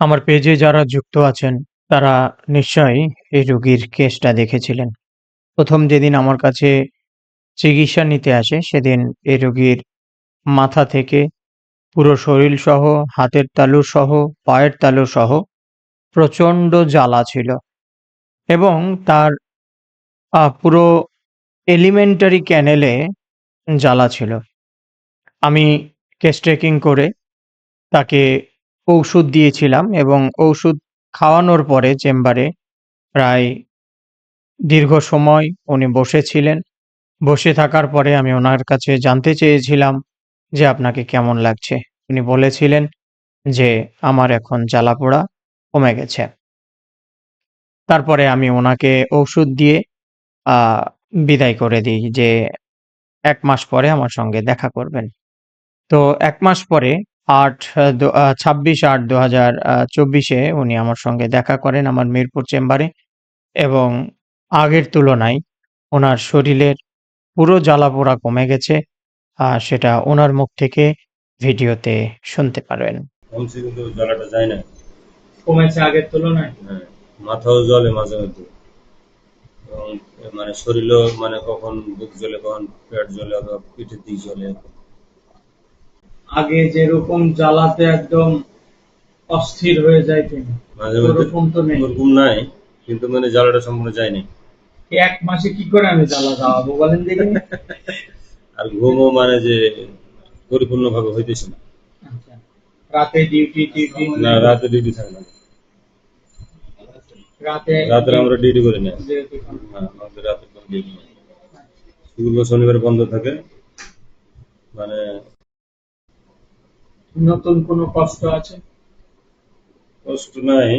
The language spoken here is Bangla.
আমার পেজে যারা যুক্ত আছেন, তারা নিশ্চয়ই এই রোগীর কেসটা দেখেছিলেন। প্রথম যেদিন আমার কাছে চিকিৎসা নিতে আসে, সেদিন এই রোগীর মাথা থেকে পুরো শরীর সহ, হাতের তালু সহ, পায়ের তালু সহ প্রচণ্ড জ্বালা ছিল এবং তার পুরো এলিমেন্টারি ক্যানেলে জ্বালা ছিল। আমি কেস ট্রেকিং করে তাকে ঔষধ দিয়েছিলাম এবং ঔষধ খাওয়ানোর পরে চেম্বারে প্রায় দীর্ঘ সময় উনি বসেছিলেন। বসে থাকার পরে আমি ওনার কাছে জানতে চেয়েছিলাম যে, "আপনাকে কেমন লাগছে?" উনি বলেছিলেন যে, "আমার এখন জ্বালাপোড়া কমে গেছে।" তারপরে আমি ওনাকে ঔষধ দিয়ে বিদায় করে দিই যে, এক মাস পরে আমার সঙ্গে দেখা করবেন।" তো এক মাস পরে ৮ ছাব্বিশ আট ২৬-৮-২০২৪ এ উনি আমার সঙ্গে দেখা করেন আমার মিরপুর চেম্বারে এবং আগের তুলনায় ওনার শরীরের পুরো জ্বালাপোড়া কমে গেছে। আ সেটা ওনার মুখ থেকে ভিডিওতে শুনতে পারবেন। কিন্তু জ্বালাটা যায় না। কমেছে আগের তুলনায়? হ্যাঁ, মাথাও জ্বলে মাঝে মধ্যে। মানে শরীরেও মানে কখন বুক জ্বলে, কখন পেট জ্বলে অথবা পিঠের দিক জ্বলে। আগে যেরকম জ্বালাতে একদম অস্থির হয়ে যাইতেন, ওরকম তো নেই। ওরকম নাই কিন্তু মানে জ্বালাটা সম্পূর্ণ যায়নি। এক মাসে কি করে আমি জ্বালা যাওয়াবো বলেন দেখি? আর ঘুমও মানে যে পরিপূর্ণভাবে হইতেছে না। আচ্ছা। রাতে ডিউটি টিউটি না রাতে ডিউটি থাকে না। রাতে রাতে আমরা ডিউটি করি না। আমাদের রাতে কোনো ডিউটি নেই। শনিবার বন্ধ থাকে। মানে নতুন কোনো কষ্ট আছে? কষ্ট নাই